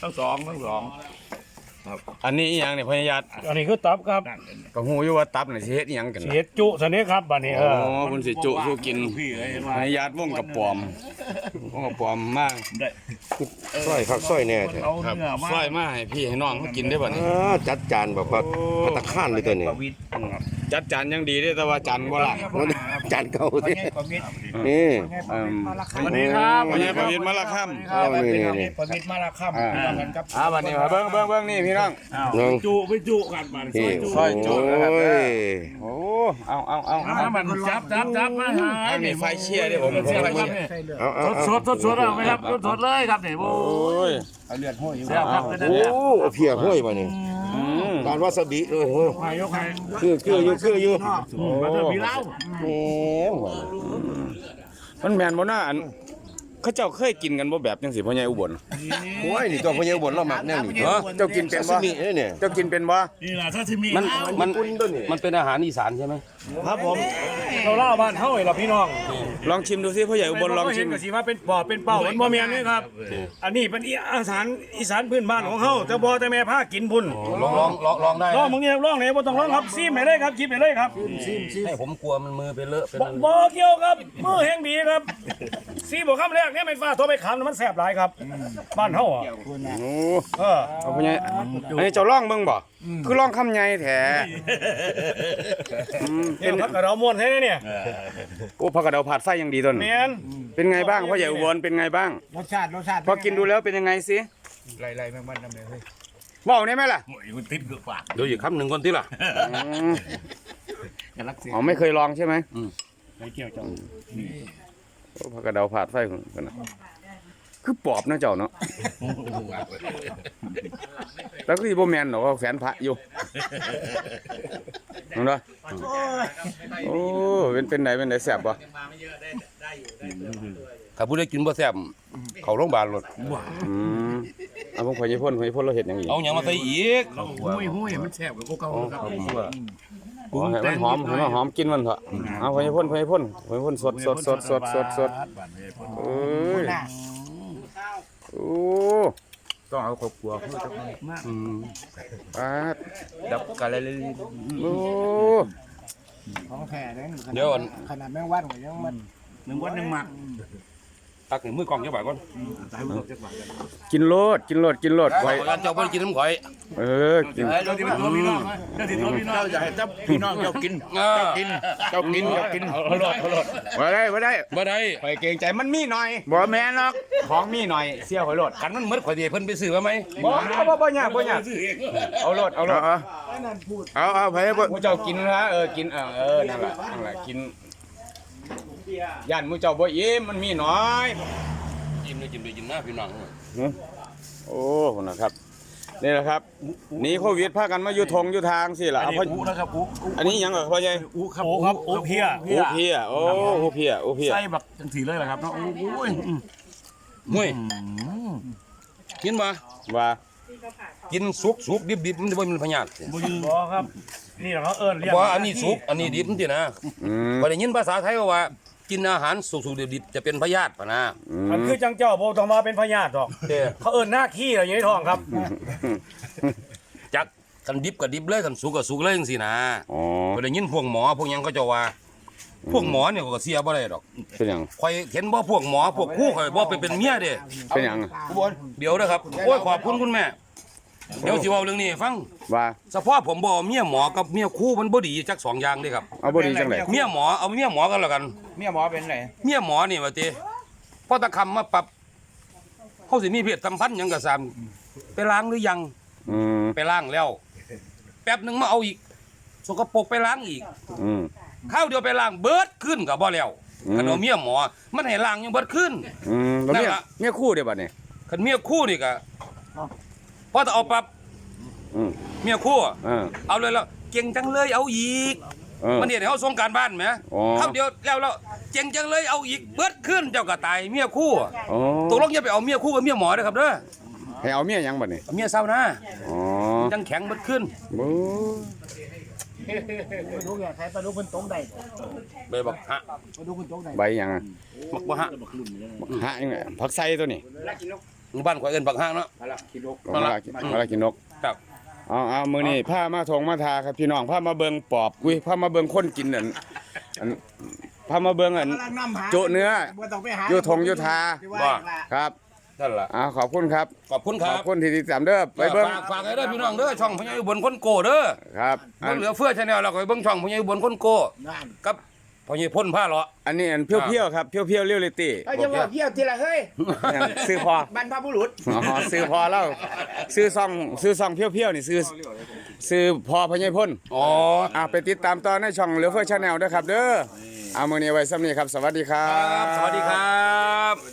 ทั้งสองทั้งสองอันนี้อีหยังเนี่ยพญายัดอันนี้คือตับครับก็ฮู้อยู่ว่าตับน่ะสิเฮ็ดอีหยังกันสิเฮ็ดจุซะนี้ครับบัดนี้เออ๋ออคุณสิจุสู้กินพี่เอ้ยพญายัดวงกับปอมวงกับปอมมากได้ซอยคักซอยแน่แท้เอาครับเนื้อมา ซอยมาให้พี่ให้น้องเขากินได้บ่นี่อ่าจัดจานแบบว่าพัตตาคารเลยตัวนี้ ประวิตรครับ จัดจานยังดีเด้แต่ว่าจานบ่ล่ะจานเก่าประที่วิตรประวิตรนี่เอิ่มสวัสดีครับพญาประวิตรมาละค่ำเอานี่นี่นี่ประวิตรมาละค่ำอ่าพี่น้องกันครับอ่าบัดนี้มาเบิ่งเบิ่งเบิ่งนี่พี่น้องอ้าวน้องจุไปจุกันบัดนี่ซอยจุนะครับโอ้ยโอ้เอาเอาเอาเอาเอามันจับจับจับมาหาอันนี้ไฟเชียร์เด้ผมผมไฟเชียร์เอาเอาสเอาดสดสดเอาไหมครับสดสดเลยครับนี่โอ้โอ้ยเอาเลือดห้อยอยู่แล้วครับโอ้เอาเพียห้อยมานี่อื มการวาซาบิเลยเฮ้ยมายกให้คือคืออยู่คืออยู่มาเถอะพี่เล่าแหมมันแม่นบ่น่าอัน เขาเจ้าเคยกินกันบ่แบบจังสิพ่อใหญ่อุบลโอ้ยนี่ตัวพญาบนเรามักแน่นี่เหรอเจ้ากินเป็นซาบ่ซิมิเนี่ยเจ้ากินเป็นบ่นี่ล่ะถ้าที่มีมันเอามันคุณตัวนี้มันเป็นอาหารอีสานใช่ไหมครับผมเราเล่าบ้านเฮาให้เราพี่น้องลองชิมดูสิพ่อใหญ่อุบลลองชิมเห็นก็สิว่าเป็นปอบเป็นเป้ามันบ่แม่นนี่ครับอันนี้เป็นอีอาหารอีสานพื้นบ้านของเฮาแต่บ่แต่แม่พากินพุ่นลองลองลองลองได้ลองมึงนี่ลองไหนบ่ต้องลองครับซีมให้เลยครับจิบให้เลยครับให้ผมกลัวมันมือไปเลอะเป็นบ่บ่เกี่ยวครับมือแห่งดีครับ ซีบ่คำแรกเนี่ยไม่ฟ้าโทรไปขามมันแซ่บหลายครับบ้านเฮาอะโอ้เออเอาพ่อใหญ่อันนี้เจ้าลองเบิ่งบ่คือลองคำใหญ่แท้อืมเป็เป็นนพักกระเราม่วนให้เนี่ยโอ้ผักกระเดาผัดไส้ยังดีต้นแม่นเป็นไงบ้างพ่อใหญ่อุบลเป็นไงบ้าง รสชาติรสชาติพอกินดูแล้วเป็นยังไงสิไล่ๆแม่งมันน้ำเลยเฮ้ยว้าวได้ไหมล่ะโอ้ยมันติดเกือบปากดูอีกคำหนึ่งคนที่ล่ะ อืมกันรักเสียอ๋อไม่เคยลองใช่ไหม ไม่เกี่ยวจ้ะ โอ้ผักกระเดาผัดไส้ของกันนะคือปอบนะเจ้าเนาะแล้วก็อีโบแมนเนาะว่าแฟนพระอยู่เห็นปะโอ้เป็นเป็นไหนเป็นไหนแสบปะถ้าผู้ใดกินบ่แซ่บเขาโรงพยาบาลรถอืมเอาพวกพญพ่นพญพ่นเราเห็นอย่างนี้เอาหยังมาใส่อีกหุ้ยหุ้ยมันแซ่บกว่าพวกเก่าครับ อ๋อให้มันหอมให้มันหอมกินมันเถอะเอาพญพ่นพญพ่นพญพ่นสดสดสดสดสดสดเอ้ยโอ้ต้องเอาครอบครัวอืมปาดดับกันเลยโอ้ของแท้เลยเดี๋ยวอันขนาดแมงวันยังมันหนึ่งวันหนึ่งหมัก ตักให้มือกล้องเจ้าบ่าวก่อนกินโลดกินโลดกินโลดข่ไว้อยเจ้าบ่ได้กินน้ำข่อยเออกินเจ้าที่เป็นตัวพี่น้องเจ้าที่ตัวพี่น้องเจ้าอยากให้เจ้าพี่น้องเจ้ากินเออกินเจ้ากินเจ้ากินเอาโลดเอาโลดว่าได้ว่าได้บ่ได้ไปเกรงใจมันมีหน่อยบ่แม่นหรอกของมีหน่อยเสี้ยวข่อยโลดคันมันหมดข่อยสิให้เพิ่นไปซื้อมาไหมบ่บ่บ่ยากบ่ยากเอาโลดเอาโลดเอาเอาไปให้เพิ่นหมูเจ้ากินนะเออกินเออเออนั่นแหละนั่นแหละกิน ย่านหมูเจ้าบ่อิ่มมันมีน้อยยิ้มเลยยิ้มเลยยิ้มหน้าพี่น้องโอ้คนนะครับนี่แหละครับหนีโควิดพากันมาอยู่ทงอยู่ทางสิล่ะเอาพ่ออูนะครับอูอันนี้หยังเหรอพ่อใหญ่อูครับโอ้ครับโอ้เพียโอ้เพียโอ้โอ้เพียโอ้เพียใส่แบบจังสีเลยเหรอครับเนาะโอ้ยมุ้ยกินบ่ว่ากินสุกสุกดิบดิบมันจะบ่มีพยาธิบ่ครับนี่เราเอิ้นเรียกบ่อันนี้สุกอันนี้ดิบมันตินะอืมบ่ได้ยินภาษาไทยว่า กินอาหารสุกๆดิบๆจะเป็นพยาธิปะนะอืมันมคือจังเจ้าบ่ต้องมาเป็นพญาติหรอก เด้อเขาเอิ้นหน้าขี้อะไรอย่างนี้ท้องครับ จักกันดิบก็ดิบเลยกันสุกก็สุกเลยจังซี่นะอ๋อบ่ได้ยินพวกหมอพวกหยังเขาเจะว่า พวกหมอเนี่ยก็เสียบ่ได้ดอกเป็นหยัง ข่อยเห็นบ่พวกหมอพวกครูข่อยบ่ไปเป็นเมียเด้เป็นหยังเดี๋ยวนะครับโอ้ยขอบคุณคุณแม่ เดี๋ยวสิเว้าเรื่องนี้ให้ฟังว่าเฉพาะผมบ่เอาเมียหมอกับเมียครูมันบ่ดีจักสองอย่างเด้ครับเอาบ่ดีจังได๋เมียหมอเอาเมียหมอกันแล้วกัน เมียหมอเป็นไรเมียหมอนี่ว่าติพอตะคำมาปรับเขาสิมีเพศสัมพันธ์หยังก็ซ้ำไปล้างหรือยังอืมไปล้างแล้ว แป๊บหนึงมาเอาอีกสกปรกไปล้างอีก อืม ข้าวเดียวไปล้างเบิดขึ้นก็บ่แล้วอืมคันเอาเมียหมอ มันให้ล้างยังเบิดขึ้น อืมแล้วเนี่ยนั่นล่ะเนี่ยคู่เด้บัดนี้คันเมียคู่นี่ก็ พอจะเอาปรับอืมเมียคู่อะเออ เอาเลยแล้วเก่งจังเลยเอาอีก เออมันเนี่ยให้เขาส่งการบ้านไหมอ๋อข้าวเดียวแล้วแล้วเก่งจังเลยเอาอีกเบิดขึ้นเจ้าก็ตายเมียคู่อะอ๋อตกลงอย่าไปเอาเมียคู่กับเมียหมอนะครับเด้อให้เอาเมียหยังบัดนี้เอาเมียเศร้านะอ๋อจังแข็งเบิดขึ้นบูปลาดุกเนี่ยใช้ปลาดุกเป็นตรงใดใบบักฮะปลาดุกเป็นตรงใดใบหยังอะบักบ่ฮะหะยังไงผักไส้ตัวนี้ บ้านข่อยเอิ้นบักห้างเนาะ มาละมาละกินนกครับ เอาเอามื้อนี้พามาทงมาทาครับพี่น้องพามาเบิ่งปอบอุ้ยพามาเบิ่งคนกินอันอันพามาเบิ่งอันโจะเนื้ออยู่ทงอยู่ทาว่าครับนั่นล่ะเอาขอบคุณครับ ขอบคุณคขรัอบบคุณที่ติดตามเด้อไปเบิ่งฝากฝากให้เด้อพี่น้องเด้อช่องพญาอุบลคนโกเด้อครับอับ่นเหลือเฟือชาแนลเราก็ไปเบิ่งช่องพญาอุบลคนโกกับ พญาพ่นผ้าเลาะอันนี้อันเพียวๆครับเพียวๆเรียลลิตี้เอาจะว่าเที่ยวทีละเฮ้ยซื้อพอ บรรพบุรุษอ๋อซื้อพอแล้วซื้อซองซื้อซองเพียวๆนี่ซื้อซื้อพอพญายพ่นอ๋ออ่าไปติดตามต่อในช่องเหลือเฟือชาแนลด้วยครับ เด้อเอามื้อนี้ไว้ซ้ำนี้ครับ สวัสดีครัครับบสวัสดีครับ